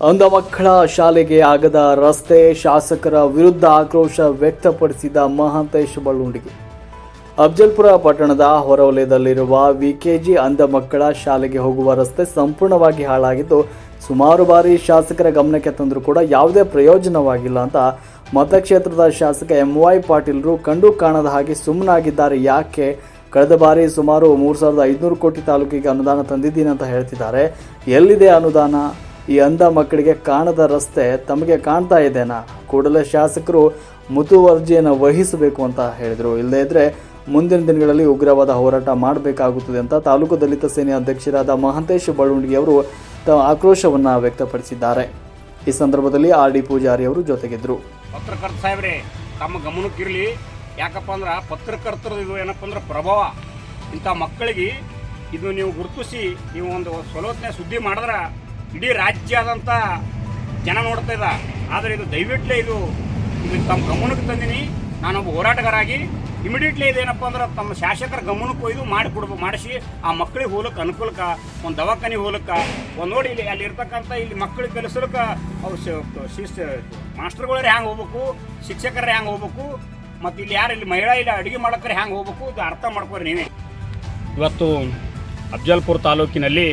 ಅಂಧ ಮಕ್ಕಳ ಶಾಲೆಗೆ ಆಗದ ರಸ್ತೆ ಶಾಸಕರ ವಿರುದ್ಧ ಆಕ್ರೋಶ ವ್ಯಕ್ತಪಡಿಸಿದ ಮಹಾಂತೇಶ್ ಬಳ್ಳುಂಡಿಗೆ. ಅಫ್ಜಲ್ಪುರ ಪಟ್ಟಣದ ಹೊರವಲಯದಲ್ಲಿರುವ ವಿಕೆಜಿ ಅಂಧ ಮಕ್ಕಳ ಶಾಲೆಗೆ ಹೋಗುವ ರಸ್ತೆ ಸಂಪೂರ್ಣವಾಗಿ ಹಾಳಾಗಿದ್ದು, ಸುಮಾರು ಬಾರಿ ಶಾಸಕರ ಗಮನಕ್ಕೆ ತಂದರೂ ಕೂಡ ಯಾವುದೇ ಪ್ರಯೋಜನವಾಗಿಲ್ಲ ಅಂತ ಮತಕ್ಷೇತ್ರದ ಶಾಸಕ ಎಂ ವೈ ಪಾಟೀಲ್ರು ಕಂಡು ಕಾಣದ ಹಾಗೆ ಸುಮ್ಮನಾಗಿದ್ದಾರೆ. ಯಾಕೆ? ಕಳೆದ ಬಾರಿ ಸುಮಾರು ಮೂರು ಸಾವಿರದ ಐದುನೂರು ಕೋಟಿ ತಾಲೂಕಿಗೆ ಅನುದಾನ ತಂದಿದ್ದೀನಿ ಅಂತ ಹೇಳ್ತಿದ್ದಾರೆ. ಎಲ್ಲಿದೆ ಅನುದಾನ? ಈ ಅಂಧ ಮಕ್ಕಳಿಗೆ ಕಾಣದ ರಸ್ತೆ ತಮಗೆ ಕಾಣ್ತಾ ಇದೆನಾ ಕೂಡಲೇ ಶಾಸಕರು ಮುತುವರ್ಜಿಯನ್ನು ವಹಿಸಬೇಕು ಅಂತ ಹೇಳಿದರು. ಇಲ್ಲದೇ ಇದ್ದರೆ ಮುಂದಿನ ದಿನಗಳಲ್ಲಿ ಉಗ್ರವಾದ ಹೋರಾಟ ಮಾಡಬೇಕಾಗುತ್ತದೆ ಅಂತ ತಾಲೂಕು ದಲಿತ ಸೇನೆ ಅಧ್ಯಕ್ಷರಾದ ಮಹಂತೇಶ್ ಬಳುಂಡಿ ಅವರು ತಮ್ಮ ಆಕ್ರೋಶವನ್ನು ವ್ಯಕ್ತಪಡಿಸಿದ್ದಾರೆ. ಈ ಸಂದರ್ಭದಲ್ಲಿ ಆರ್ ಡಿ ಪೂಜಾರಿ ಅವರು ಜೊತೆಗಿದ್ದರು ಪತ್ರಕರ್ತ ಸಾಹೇಬ್ರೆ, ತಮ್ಮ ಗಮನಕ್ಕಿರಲಿ. ಯಾಕಪ್ಪ ಅಂದ್ರೆ ಪತ್ರಕರ್ತರ ಇದು ಏನಪ್ಪ ಅಂದ್ರೆ ಪ್ರಭಾವ. ಇಂಥ ಮಕ್ಕಳಿಗೆ ಇದು ನೀವು ಗುರುತಿಸಿ, ನೀವು ಒಂದು ಸ್ವಲೋಚನೆ ಸುದ್ದಿ ಮಾಡಿದ್ರೆ ಇಡೀ ರಾಜ್ಯಾದಂಥ ಜನ ನೋಡ್ತಾ ಇದ್ದ ಆದರೆ ಇದು ದಯವಿಟ್ಲೆ ಇದು ಇದು ತಮ್ಮ ಗಮನಕ್ಕೆ ತಂದಿನಿ. ನಾನೊಬ್ಬ ಹೋರಾಟಗಾರಾಗಿ. ಇಮಿಡಿಯೇಟ್ಲಿ ಇದೇನಪ್ಪ ಅಂದ್ರೆ ತಮ್ಮ ಶಾಸಕರ ಗಮನಕ್ಕೆ ಒಯ್ದು ಮಾಡಿಕೊಡ್ಬೇಕು ಮಾಡಿಸಿ. ಆ ಮಕ್ಕಳಿಗೆ ಹೋಲಕ್ಕೆ ಅನುಕೂಲಕ್ಕೆ ಒಂದು ದವಾಖಾನೆ ಹೋಲಕ್ಕ ಒಂದು ನೋಡಿ ಇಲ್ಲಿ ಅಲ್ಲಿ ಇರ್ತಕ್ಕಂಥ ಇಲ್ಲಿ ಮಕ್ಕಳಿಗೆ ಕೆಲಸಕ್ಕೆ ಅವ್ರು ಶಿಸ್ತ ಮಾಸ್ಟರ್ಗಳೇ ಹ್ಯಾಂಗೆ ಹೋಗ್ಬೇಕು, ಶಿಕ್ಷಕರೇ ಹ್ಯಾಂಗೆ ಹೋಗ್ಬೇಕು, ಮತ್ತು ಇಲ್ಲಿ ಯಾರು ಇಲ್ಲಿ ಮಹಿಳಾ ಇಲ್ಲಿ, ಅಡುಗೆ ಮಾಡೋಕ್ಕೆ ಹ್ಯಾಂಗೆ ಹೋಗ್ಬೇಕು, ಇದು ಅರ್ಥ ಮಾಡ್ಕೊರಿ ನೀವೇ. ಇವತ್ತು ಅಫ್ಜಲ್ಪುರ ತಾಲೂಕಿನಲ್ಲಿ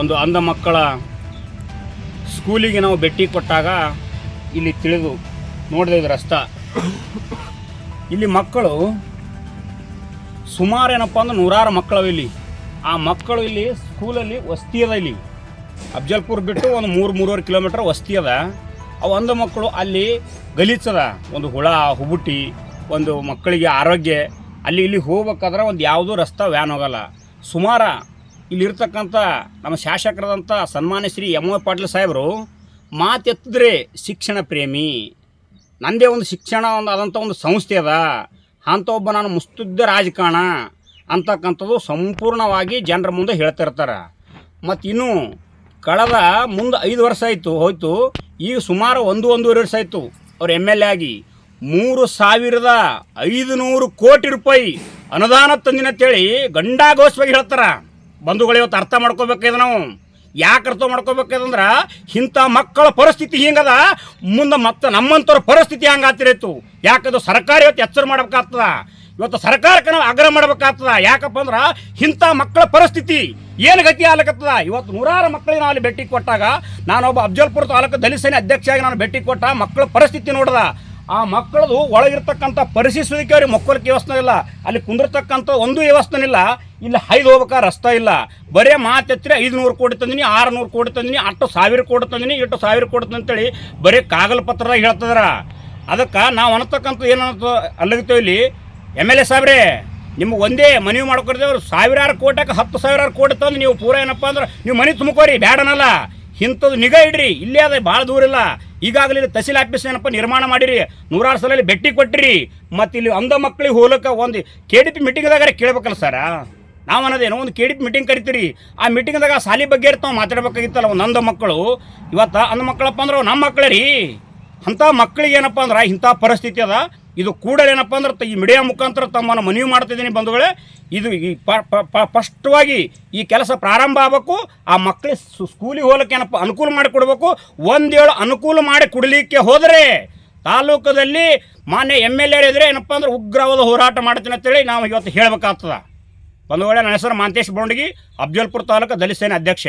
ಒಂದು ಅಂಧ ಮಕ್ಕಳ ಸ್ಕೂಲಿಗೆ ನಾವು ಭೇಟಿ ಕೊಟ್ಟಾಗ ಇಲ್ಲಿ ತಿಳಿದು ನೋಡಿದೆ ಇದು ರಸ್ತ ಇಲ್ಲಿ ಮಕ್ಕಳು ಸುಮಾರು ಏನಪ್ಪ ಅಂದ್ರೆ ನೂರಾರು ಮಕ್ಕಳು ಇಲ್ಲಿ. ಆ ಮಕ್ಕಳು ಇಲ್ಲಿ ಸ್ಕೂಲಲ್ಲಿ ವಸ್ತಿ ಅದ ಇಲ್ಲಿ. ಅಫ್ಜಲ್ಪುರ್ ಬಿಟ್ಟು ಒಂದು ಮೂರು, ಮೂರುವರೆ ಕಿಲೋಮೀಟ್ರ್ ವಸ್ತಿ ಅದ. ಅವು ಅಂಧ ಮಕ್ಕಳು ಅಲ್ಲಿ ಗಲೀಜದ ಒಂದು ಹುಳ, ಹುಬುಟಿ, ಒಂದು ಮಕ್ಕಳಿಗೆ ಆರೋಗ್ಯ. ಅಲ್ಲಿ ಇಲ್ಲಿ ಹೋಗ್ಬೇಕಾದ್ರೆ ಒಂದು ಯಾವುದೂ ರಸ್ತೆ ವ್ಯಾನ್ ಹೋಗಲ್ಲ. ಸುಮಾರ ಇಲ್ಲಿರ್ತಕ್ಕಂಥ ನಮ್ಮ ಶಾಸಕರಾದಂಥ ಸನ್ಮಾನ್ಯ ಶ್ರೀ ಎಂ ಒ ಪಾಟೀಲ್ ಸಾಹೇಬರು ಮಾತೆತ್ತಿದ್ರೆ ಶಿಕ್ಷಣ ಪ್ರೇಮಿ. ನಂದೇ ಒಂದು ಶಿಕ್ಷಣ, ಒಂದು ಆದಂಥ ಒಂದು ಸಂಸ್ಥೆ ಅದ. ಅಂಥ ಒಬ್ಬ ನಾನು ಮುಸ್ತುದ್ದ ರಾಜಕಾರಣ ಅಂತಕ್ಕಂಥದ್ದು ಸಂಪೂರ್ಣವಾಗಿ ಜನರ ಮುಂದೆ ಹೇಳ್ತಿರ್ತಾರೆ ಮತ್ತು ಇನ್ನು ಕಳೆದ ಮುಂದೆ ಐದು ವರ್ಷ ಆಯಿತು, ಹೋಯ್ತು. ಈಗ ಸುಮಾರು ಒಂದು, ಒಂದೂವರೆ ವರ್ಷ ಆಯಿತು ಅವ್ರು ಎಂ ಎಲ್ ಎ ಆಗಿ. ಮೂರು ಸಾವಿರದ ಐದು ನೂರು ಕೋಟಿ ರೂಪಾಯಿ ಅನುದಾನ ತಂದಿನಂತೇಳಿ ಗಂಡಾಘೋಷವಾಗಿ ಹೇಳ್ತಾರ. ಬಂಧುಗಳು ಇವತ್ತು ಅರ್ಥ ಮಾಡ್ಕೋಬೇಕಾಗಿದೆ ನಾವು. ಯಾಕೆ ಅರ್ಥ ಮಾಡ್ಕೋಬೇಕಂದ್ರೆ ಇಂಥ ಮಕ್ಕಳ ಪರಿಸ್ಥಿತಿ ಹಿಂಗದ, ಮುಂದೆ ಮತ್ತೆ ನಮ್ಮಂಥವ್ರ ಪರಿಸ್ಥಿತಿ ಹಂಗಾತಿರಿತ್ತು ಯಾಕಂದ್ರೆ ಸರ್ಕಾರ ಇವತ್ತು ಎಚ್ಚರ ಮಾಡ್ಬೇಕಾಗ್ತದ? ಇವತ್ತು ಸರ್ಕಾರಕ್ಕೆ ನಾವು ಆಗ್ರಹ ಮಾಡ್ಬೇಕಾಗ್ತದ? ಯಾಕಪ್ಪ ಅಂದ್ರೆ ಇಂಥ ಮಕ್ಕಳ ಪರಿಸ್ಥಿತಿ ಏನು ಗತಿ ಆಗ್ಲಕತ್ತದ? ಇವತ್ತು ನೂರಾರು ಮಕ್ಕಳಿಗೆ ನಾವು ಅಲ್ಲಿ ಭೇಟಿ ಕೊಟ್ಟಾಗ, ನಾನೊಬ್ಬ ಅಫ್ಜಲ್ಪುರ ತಾಲೂಕು ದಲಿತ ಸೇನೆ ಅಧ್ಯಕ್ಷರಾಗಿ ನಾನು ಭೇಟಿ ಕೊಟ್ಟ ಮಕ್ಕಳ ಪರಿಸ್ಥಿತಿ ನೋಡ್ದ. ಆ ಮಕ್ಕಳದು ಒಳಗಿರ್ತಕ್ಕಂಥ ಪರಿಶೀಲಿಸೋದಕ್ಕೆ ಅವ್ರಿಗೆ ಮಕ್ಕಳಕ್ಕೆ ವ್ಯವಸ್ಥೆ ಇಲ್ಲ. ಅಲ್ಲಿ ಕುಂದಿರ್ತಕ್ಕಂಥ ಒಂದು ವ್ಯವಸ್ಥೆ ಇಲ್ಲ. ಇಲ್ಲಿ ಹೈದು ಹೋಗ್ಬೇಕಾ? ರಸ್ತೆ ಇಲ್ಲ. ಬರೇ ಮಾತೆತ್ತರೆ ಐದುನೂರು ಕೋಟಿ ತಂದಿನಿ, ಆರುನೂರು ಕೋಟಿ ತಂದಿನಿ, ಅಷ್ಟು ಸಾವಿರ ಕೋಟಿ ತಂದಿನಿ, ಇಷ್ಟು ಸಾವಿರ ಕೋಟಿ ಅಂತೇಳಿ ಬರೀ ಕಾಗಲ್ ಪತ್ರದಾಗ ಹೇಳ್ತದ್ರ. ಅದಕ್ಕೆ ನಾವು ಅನ್ನತಕ್ಕಂಥ ಏನಂತ ಅಲ್ಲಗಿತ್ತೇವೆ ಇಲ್ಲಿ. ಎಂ ಎಲ್ ಎ ಸಾಬ್ರೇ, ನಿಮ್ಗೆ ಒಂದೇ ಮನವಿ ಮಾಡ್ಕೊಡ್ತೇವ್ರು ಸಾವಿರಾರು ಕೋಟಕ್ಕೆ ಹತ್ತು ಸಾವಿರಾರು ಕೋಟಿ ತಂದು ನೀವು ಪೂರ ಏನಪ್ಪ ಅಂದ್ರೆ ನೀವು ಮನೆ ತುಂಬ್ಕೋರಿ ಬ್ಯಾಡನಲ್ಲ. ಇಂಥದ್ದು ನಿಗಾ ಇಡ್ರಿ. ಇಲ್ಲೇ ಅದೇ ಭಾಳ ದೂರ ಇಲ್ಲ. ಈಗಾಗಲೇ ತಹಸೀಲ್ ಆಫೀಸ್ ಏನಪ್ಪ ನಿರ್ಮಾಣ ಮಾಡಿರಿ. ನೂರಾರು ಸಲ ಭೇಟಿ ಕೊಟ್ಟಿರಿ. ಮತ್ತು ಇಲ್ಲಿ ಅಂಧ ಮಕ್ಕಳಿಗೆ ಹೋಲಕ್ಕೆ ಒಂದು ಕೆ ಡಿ ಪಿ ಮೀಟಿಂಗ್ದಾಗ ಕೇಳ್ಬೇಕಲ್ಲ ಸರ ನಾವು ಅನ್ನೋದೇನೋ? ಒಂದು ಕೆ ಡಿ ಪಿ ಮೀಟಿಂಗ್ ಕರಿತೀರಿ. ಆ ಮೀಟಿಂಗ್ದಾಗ ಸಾಲಿ ಬಗ್ಗೆ ಇರ್ತಾವೆ, ಮಾತಾಡ್ಬೇಕಾಗಿತ್ತಲ್ಲ ಒಂದು ಅಂಧ ಮಕ್ಕಳು. ಇವತ್ತು ಅಂಧ ಮಕ್ಕಳಪ್ಪ ಅಂದ್ರೆ ನಮ್ಮ ಮಕ್ಕಳೇ ರೀ. ಅಂಥ ಮಕ್ಕಳಿಗೆ ಏನಪ್ಪ ಅಂದ್ರೆ ಇಂಥ ಪರಿಸ್ಥಿತಿ ಅದ. ಇದು ಕೂಡಲೇ ಏನಪ್ಪ ಅಂದ್ರೆ ಈ ಮೀಡಿಯಾ ಮುಖಾಂತರ ತಮ್ಮನ್ನು ಮನವಿ ಮಾಡ್ತಿದ್ದೀನಿ ಬಂಧುಗಳೇ. ಇದು ಈ ಸ್ಪಷ್ಟವಾಗಿ ಈ ಕೆಲಸ ಪ್ರಾರಂಭ ಆಗಬೇಕು. ಆ ಮಕ್ಕಳಿಗೆ ಸ್ಕೂಲಿಗೆ ಹೋಗಲಿಕ್ಕೆ ಏನಪ್ಪ ಅನುಕೂಲ ಮಾಡಿ ಕೊಡಬೇಕು. ಒಂದೇಳು ಅನುಕೂಲ ಮಾಡಿ ಕೊಡಲಿಕ್ಕೆ ಹೋದರೆ ತಾಲೂಕದಲ್ಲಿ ಮಾನ್ಯ ಎಂ ಎಲ್ ಎ ಇದ್ರೆ ಏನಪ್ಪ ಅಂದ್ರೆ ಉಗ್ರವಾದ ಹೋರಾಟ ಮಾಡ್ತೀನಿ ಅಂತೇಳಿ ನಾವು ಇವತ್ತು ಹೇಳಬೇಕಾಗ್ತದ. ಬಂಧುಗಳೇ, ನನ್ನ ಹೆಸರು ಮಾಂತೇಶ್ ಬೌಂಡಗಿ, ಅಬ್ಜಲ್ಪುರ ತಾಲೂಕು ದಲಿತ ಸೇನೆ ಅಧ್ಯಕ್ಷ.